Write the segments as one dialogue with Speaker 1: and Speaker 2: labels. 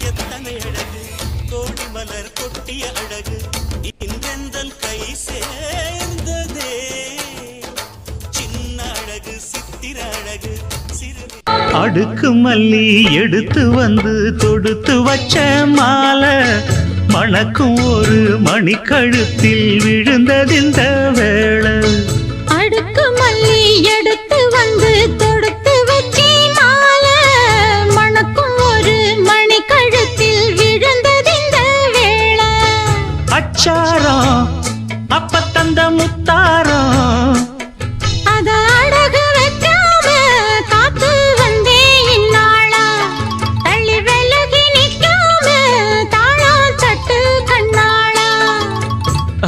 Speaker 1: எத்தனை அழகு? கோடி மலர் கொட்டிய அழகு. இன்றெந்தல் கை சேர்ந்ததே. சின்ன அழகு சித்திர அழகு.
Speaker 2: அடுக்கு மல்லி எடுத்து வந்து தொடுத்து வச்ச மாலை. மணக்கும் ஒரு மணிக்கழுத்தில் விழுந்ததிந்த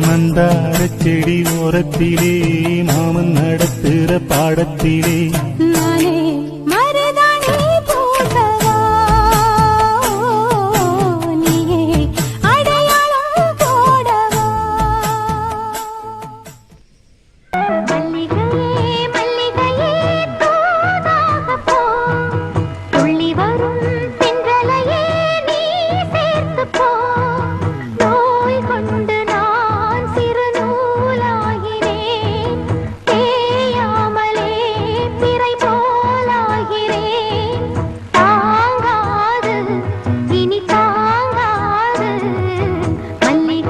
Speaker 1: மந்தார செடி ஓரத்திலே மாமன் நடத்துற பாடத்திலே